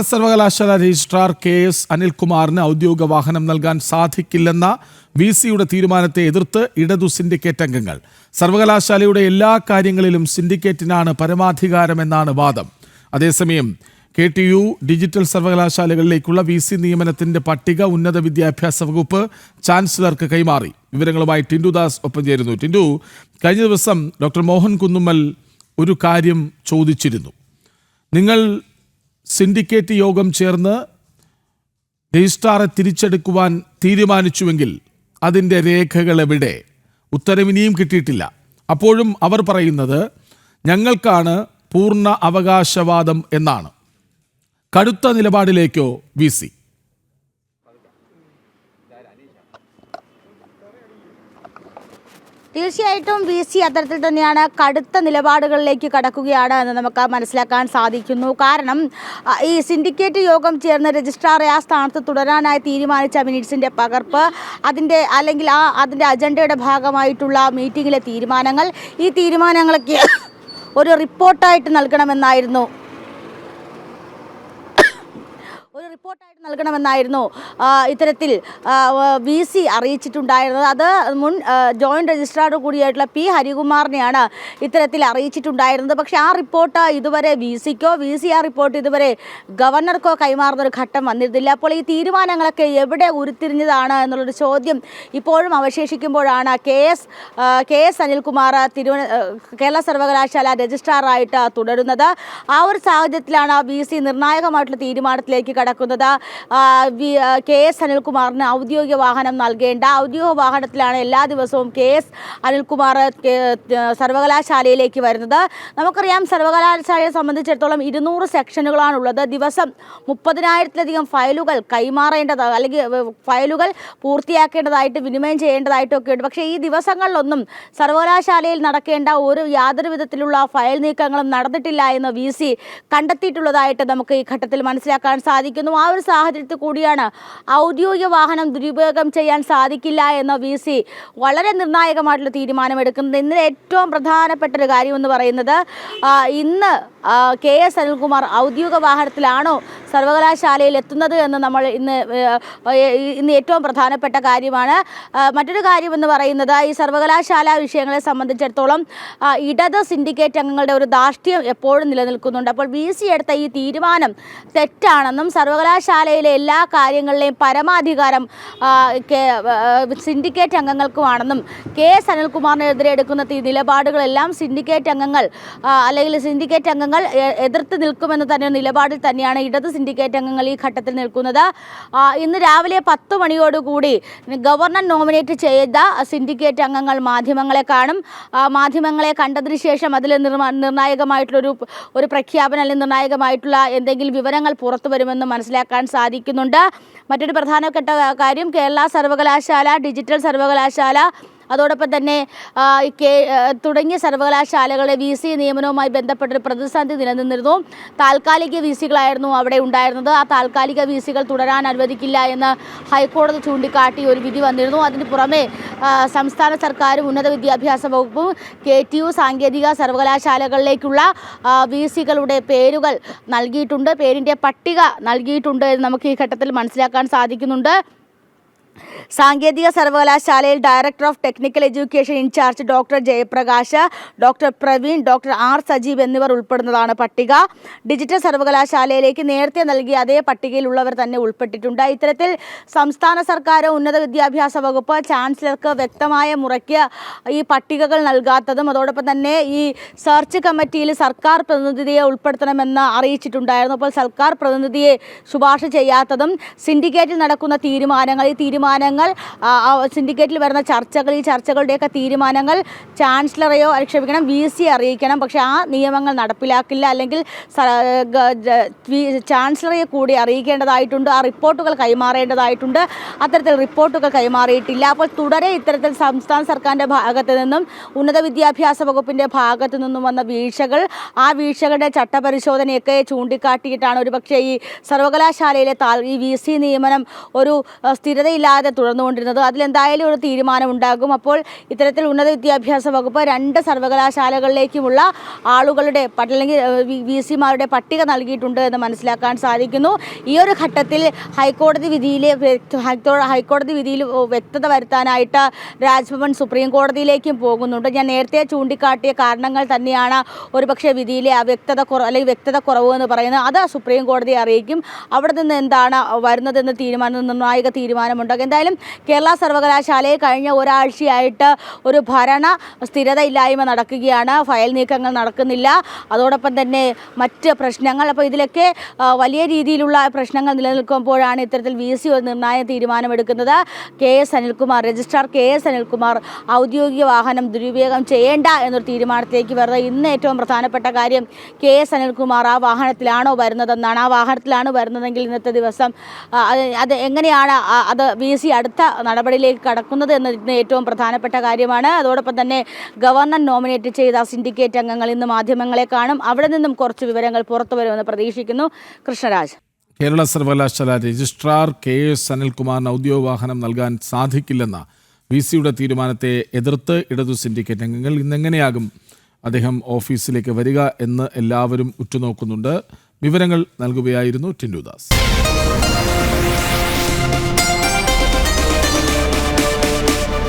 കേരള സർവകലാശാല registrar K S അനിൽകുമാറിന് ഔദ്യോഗിക വാഹനം നൽകാൻ സാധിക്കില്ലെന്ന വി സിയുടെ തീരുമാനത്തെ എതിർത്ത് ഇടതു സിൻഡിക്കേറ്റ് അംഗങ്ങൾ. സർവകലാശാലയുടെ എല്ലാ കാര്യങ്ങളിലും സിൻഡിക്കേറ്റിനാണ് പരമാധികാരമെന്നാണ് വാദം. അതേസമയം കെ ടി യു ഡിജിറ്റൽ സർവകലാശാലകളിലേക്കുള്ള വി സി നിയമനത്തിന്റെ പട്ടിക ഉന്നത വിദ്യാഭ്യാസ വകുപ്പ് ചാൻസലർക്ക് കൈമാറി. വിവരങ്ങളുമായി ടിൻഡു ദാസ് ഒപ്പം ചേരുന്നു. ടിൻഡു കഴിഞ്ഞ ദിവസം ഡോക്ടർ മോഹൻ കുന്നുമ്മൽ ഒരു കാര്യം ചോദിച്ചിരുന്നു. നിങ്ങൾ സിൻഡിക്കേറ്റ് യോഗം ചേർന്ന് രജിസ്ട്രാറെ തിരിച്ചെടുക്കുവാൻ തീരുമാനിച്ചുവെങ്കിൽ അതിന്റെ രേഖകൾ എവിടെ ഉത്തരവിനിയും കിട്ടിയിട്ടില്ല. അപ്പോഴും അവർ പറയുന്നത് ഞങ്ങൾക്കാണ് പൂർണ അവകാശവാദം എന്നാണ്. കടുത്ത നിലപാടിലേക്കോ വി തീർച്ചയായിട്ടും വി സി അത്തരത്തിൽ തന്നെയാണ് കടുത്ത നിലപാടുകളിലേക്ക് കടക്കുകയാണ് എന്ന് നമുക്ക് മനസ്സിലാക്കാൻ സാധിക്കുന്നു. കാരണം ഈ സിൻഡിക്കേറ്റ് യോഗം ചേർന്ന് രജിസ്ട്രാറെ ആ സ്ഥാനത്ത് തുടരാനായി തീരുമാനിച്ച മിനിറ്റ്സിന്റെ പകർപ്പ് അതിന്റെ അല്ലെങ്കിൽ ആ അതിന്റെ അജണ്ടയുടെ ഭാഗമായിട്ടുള്ള മീറ്റിങ്ങിലെ തീരുമാനങ്ങൾ ഈ തീരുമാനങ്ങളൊക്കെ ഒരു റിപ്പോർട്ടായിട്ട് നൽകണമെന്നായിരുന്നു ഒരു റിപ്പോർട്ടായിട്ട് നൽകണമെന്നായിരുന്നു ഇത്തരത്തിൽ വി സി അറിയിച്ചിട്ടുണ്ടായിരുന്നത്. അത് മുൻ ജോയിന്റ് രജിസ്ട്രാർ കൂടിയായിട്ടുള്ള പി ഹരികുമാറിനെയാണ് ഇത്തരത്തിൽ അറിയിച്ചിട്ടുണ്ടായിരുന്നത്. പക്ഷേ ആ റിപ്പോർട്ട് ഇതുവരെ വി സിക്കോ വി സി ആ റിപ്പോർട്ട് ഇതുവരെ ഗവർണർക്കോ കൈമാറുന്ന ഒരു ഘട്ടം വന്നിരുന്നില്ല. അപ്പോൾ ഈ തീരുമാനങ്ങളൊക്കെ എവിടെ ഉരുത്തിരിഞ്ഞതാണ് എന്നുള്ളൊരു ചോദ്യം ഇപ്പോഴും അവശേഷിക്കുമ്പോഴാണ് K S K S Anilkumar തിരുവന കേരള സർവകലാശാല രജിസ്ട്രാറായിട്ട് തുടരുന്നത്. ആ ഒരു സാഹചര്യത്തിലാണ് വി സി നിർണായകമായിട്ടുള്ള തീരുമാനത്തിലേക്ക് കടക്കുന്നത്. ആ, കെ എസ് അനിൽകുമാറിന് ഔദ്യോഗിക വാഹനം നൽകേണ്ട. ഔദ്യോഗിക വാഹനത്തിലാണ് എല്ലാ ദിവസവും കെ എസ് അനിൽകുമാർ സർവകലാശാലയിലേക്ക് വരുന്നത്. നമുക്കറിയാം സർവകലാശാലയെ സംബന്ധിച്ചിടത്തോളം ഇരുന്നൂറ് സെക്ഷനുകളാണുള്ളത്. ദിവസം മുപ്പതിനായിരത്തിലധികം ഫയലുകൾ കൈമാറേണ്ടത് അല്ലെങ്കിൽ ഫയലുകൾ പൂർത്തിയാക്കേണ്ടതായിട്ട് വിനിമയം ചെയ്യേണ്ടതായിട്ടും ഒക്കെ ഉണ്ട്. പക്ഷേ ഈ ദിവസങ്ങളിലൊന്നും സർവകലാശാലയിൽ നടക്കേണ്ട ഒരു യാതൊരു വിധത്തിലുള്ള ഫയൽ നീക്കങ്ങളും നടന്നിട്ടില്ല എന്ന് വി സി കണ്ടെത്തിയിട്ടുള്ളതായിട്ട് നമുക്ക് ഈ ഘട്ടത്തിൽ മനസ്സിലാക്കാൻ സാധിക്കുന്നു. ആ ഒരു സാഹചര്യത്തിൽ കൂടിയാണ് ഔദ്യോഗിക വാഹനം ദുരുപയോഗം ചെയ്യാൻ സാധിക്കില്ല എന്ന വി സി വളരെ നിർണായകമായിട്ടുള്ള തീരുമാനമെടുക്കുന്നത്. ഇന്ന് ഏറ്റവും പ്രധാനപ്പെട്ട ഒരു കാര്യം എന്ന് പറയുന്നത് ഇന്ന് കെ എസ് അനിൽകുമാർ ഔദ്യോഗിക വാഹനത്തിലാണോ സർവകലാശാലയിൽ എത്തുന്നത് എന്ന് നമ്മൾ ഇന്ന് ഇന്ന് ഏറ്റവും പ്രധാനപ്പെട്ട കാര്യമാണ്. മറ്റൊരു കാര്യം എന്ന് പറയുന്നത് ഈ സർവകലാശാല വിഷയങ്ങളെ സംബന്ധിച്ചിടത്തോളം ഇടത് സിൻഡിക്കേറ്റ് അംഗങ്ങളുടെ ഒരു ധാർഷ്ട്യം എപ്പോഴും നിലനിൽക്കുന്നുണ്ട്. അപ്പോൾ വി സി എടുത്ത ഈ തീരുമാനം തെറ്റാണെന്നും സർവകലാശാലയിലെ എല്ലാ കാര്യങ്ങളിലെയും പരമാധികാരം സിൻഡിക്കേറ്റ് അംഗങ്ങൾക്കുമാണെന്നും കെ എസ് അനിൽകുമാറിനെതിരെ എടുക്കുന്ന ഈ നിലപാടുകളെല്ലാം സിൻഡിക്കേറ്റ് അംഗങ്ങൾ അല്ലെങ്കിൽ സിൻഡിക്കേറ്റ് അംഗങ്ങൾ എതിർത്ത് നിൽക്കുമെന്ന് തന്നെ നിലപാടിൽ തന്നെയാണ് ഇടത് സിൻഡിക്കേറ്റ് അംഗങ്ങൾ ഈ ഘട്ടത്തിൽ നിൽക്കുന്നത്. ഇന്ന് രാവിലെ പത്ത് മണിയോടുകൂടി ഗവർണർ നോമിനേറ്റ് ചെയ്ത സിൻഡിക്കേറ്റ് അംഗങ്ങൾ മാധ്യമങ്ങളെ കാണും. മാധ്യമങ്ങളെ കണ്ടതിന് ശേഷം അതിൽ നിർണായകമായിട്ടുള്ളൊരു ഒരു പ്രഖ്യാപനം അല്ലെങ്കിൽ നിർണായകമായിട്ടുള്ള എന്തെങ്കിലും വിവരങ്ങൾ പുറത്തു വരുമെന്ന് മനസ്സിലാക്കാൻ സാധിക്കുന്നുണ്ട്. മറ്റൊരു പ്രധാനപ്പെട്ട കാര്യം കേരള സർവകലാശാല ഡിജിറ്റൽ സർവകലാശാല അതോടൊപ്പം തന്നെ തുടങ്ങിയ സർവകലാശാലകളെ വി സി നിയമനവുമായി ബന്ധപ്പെട്ടൊരു പ്രതിസന്ധി നിലനിന്നിരുന്നു. താൽക്കാലിക വി സികളായിരുന്നു അവിടെ ഉണ്ടായിരുന്നത്. ആ താൽക്കാലിക വി സികൾ തുടരാൻ അനുവദിക്കില്ല എന്ന് ഹൈക്കോടതി ചൂണ്ടിക്കാട്ടി ഒരു വിധി വന്നിരുന്നു. അതിന് പുറമെ സംസ്ഥാന സർക്കാരും ഉന്നത വിദ്യാഭ്യാസ വകുപ്പും കെ ടി യു സാങ്കേതിക സർവകലാശാലകളിലേക്കുള്ള വി സികളുടെ പേരുകൾ നൽകിയിട്ടുണ്ട്. പേരിന്റെ പട്ടിക നൽകിയിട്ടുണ്ട് എന്ന് നമുക്ക് ഈ ഘട്ടത്തിൽ മനസ്സിലാക്കാൻ സാധിക്കുന്നുണ്ട്. സാങ്കേതിക സർവകലാശാലയിൽ director of technical education incharge doctor Jayaprakash doctor Praveen doctor R Sajeev എന്നിവർ ഉൾപ്പെടുന്നതാണ് പട്ടിക. ഡിജിറ്റൽ സർവകലാശാലയിലേക്ക് നേരത്തെ നൽകിയ അതേ പട്ടികയിലുള്ളവർ തന്നെ ഉൾപ്പെട്ടിട്ടുണ്ട്. ഇത്തരത്തിൽ സംസ്ഥാന സർക്കാരോ ഉന്നത വിദ്യാഭ്യാസ വകുപ്പ് ചാൻസലർക്ക് വ്യക്തമായ മുറയ്ക്ക് ഈ പട്ടികകൾ നൽകാത്തതും അതോടൊപ്പം തന്നെ ഈ സെർച്ച് കമ്മിറ്റിയിൽ സർക്കാർ പ്രതിനിധിയെ ഉൾപ്പെടുത്തണമെന്ന് അറിയിച്ചിട്ടുണ്ടായിരുന്നു. അപ്പോൾ സർക്കാർ പ്രതിനിധിയെ ശുപാർശ ചെയ്യാത്തതും സിൻഡിക്കേറ്റിൽ നടക്കുന്ന തീരുമാനങ്ങൾ ഈ തീരുമാനങ്ങൾ സിൻഡിക്കേറ്റിൽ വരുന്ന ചർച്ചകൾ ഈ ചർച്ചകളുടെയൊക്കെ തീരുമാനങ്ങൾ ചാൻസലറെയോ ക്ഷമിക്കണം വി സി അറിയിക്കണം. പക്ഷേ ആ നിയമങ്ങൾ നടപ്പിലാക്കില്ല. അല്ലെങ്കിൽ ചാൻസലറെ കൂടി അറിയിക്കേണ്ടതായിട്ടുണ്ട്. ആ റിപ്പോർട്ടുകൾ കൈമാറേണ്ടതായിട്ടുണ്ട്. അത്തരത്തിൽ റിപ്പോർട്ടുകൾ കൈമാറിയിട്ടില്ല. അപ്പോൾ തുടരെ ഇത്തരത്തിൽ സംസ്ഥാന സർക്കാരിന്റെ ഭാഗത്ത് നിന്നും ഉന്നത വിദ്യാഭ്യാസ വകുപ്പിന്റെ ഭാഗത്തു നിന്നും വന്ന വീഴ്ചകൾ ആ വീഴ്ചകളുടെ ചട്ടപരിശോധനയൊക്കെ ചൂണ്ടിക്കാട്ടിയിട്ടാണ് ഒരുപക്ഷെ ഈ സർവകലാശാലയിലെ താൽ ഈ വി സി നിയമനം ഒരു അഹ്, വൈകാതെ തുടർന്നുകൊണ്ടിരുന്നത്. അതിലെന്തായാലും ഒരു തീരുമാനം ഉണ്ടാകും അപ്പോൾ ഇത്തരത്തിൽ ഉന്നത വിദ്യാഭ്യാസ വകുപ്പ് രണ്ട് സർവകലാശാലകളിലേക്കുമുള്ള ആളുകളുടെ അല്ലെങ്കിൽ വി സിമാരുടെ പട്ടിക നൽകിയിട്ടുണ്ട് എന്ന് മനസ്സിലാക്കാൻ സാധിക്കുന്നു. ഈ ഒരു ഘട്ടത്തിൽ ഹൈക്കോടതി വിധിയിൽ ഹൈക്കോടതി വിധിയിൽ വ്യക്തത വരുത്താനായിട്ട് രാജ്ഭവൻ സുപ്രീം കോടതിയിലേക്കും പോകുന്നുണ്ട്. ഞാൻ നേരത്തെ ചൂണ്ടിക്കാട്ടിയ കാരണങ്ങൾ തന്നെയാണ് ഒരുപക്ഷെ വിധിയിലെ അവ്യക്തത കുറവ് അല്ലെങ്കിൽ വ്യക്തത കുറവ് എന്ന് പറയുന്നത്. അത് സുപ്രീം കോടതിയെ അറിയിക്കും. അവിടെ നിന്ന് എന്താണ് വരുന്നതെന്ന് തീരുമാനം നിർണായക തീരുമാനമുണ്ടാകും എന്തായാലും കേരള സർവകലാശാലയെ കഴിഞ്ഞ ഒരാഴ്ചയായിട്ട് ഒരു ഭരണ സ്ഥിരത സ്ഥിരതയില്ലായ്മ നടക്കുകയാണ്. ഫയൽ നീക്കങ്ങൾ നടക്കുന്നില്ല. അതോടൊപ്പം തന്നെ മറ്റ് പ്രശ്നങ്ങൾ. അപ്പോൾ ഇതിലൊക്കെ വലിയ രീതിയിലുള്ള പ്രശ്നങ്ങൾ നിലനിൽക്കുമ്പോഴാണ് ഇത്തരത്തിൽ വി സി ഒരു നിർണായക തീരുമാനമെടുക്കുന്നത്. K S Anilkumar registrar K S Anilkumar ഔദ്യോഗിക വാഹനം ദുരുപയോഗം ചെയ്യേണ്ട എന്നൊരു തീരുമാനത്തിലേക്ക് വരുന്നത് ഇന്ന് ഏറ്റവും പ്രധാനപ്പെട്ട കാര്യം കെ എസ് അനിൽകുമാർ ആ വാഹനത്തിലാണോ വരുന്നതെന്നാണ്. ആ വാഹനത്തിലാണ് വരുന്നതെങ്കിൽ ഇന്നത്തെ ദിവസം അത് എങ്ങനെയാണ് അത് വി സി അടുത്ത നടപടിയിലേക്ക് കടക്കുന്നത് എന്നതിന് ഏറ്റവും പ്രധാനപ്പെട്ട കാര്യമാണ്. അതോടൊപ്പം തന്നെ ഗവർണർ നോമിനേറ്റ് ചെയ്ത സിൻഡിക്കേറ്റ് അംഗങ്ങൾ ഇന്ന് മാധ്യമങ്ങളെ കാണും. അവിടെ നിന്നും കുറച്ച് വിവരങ്ങൾ പുറത്തു വരുമെന്ന് പ്രതീക്ഷിക്കുന്നു കൃഷ്ണരാജ്. കേരള സർവകലാശാല രജിസ്ട്രാർ കെ എസ് അനിൽകുമാറിന് ഔദ്യോഗിക നൽകാൻ സാധിക്കില്ലെന്ന വി സിയുടെ തീരുമാനത്തെ എതിർത്ത് ഇടതു സിൻഡിക്കേറ്റ് അംഗങ്ങൾ ഇന്നെങ്ങനെയാകും അദ്ദേഹം ഓഫീസിലേക്ക് വരിക എന്ന് എല്ലാവരും ഉറ്റുനോക്കുന്നുണ്ട്. വിവരങ്ങൾ നൽകുകയായിരുന്നു ടിൻഡുദാസ്.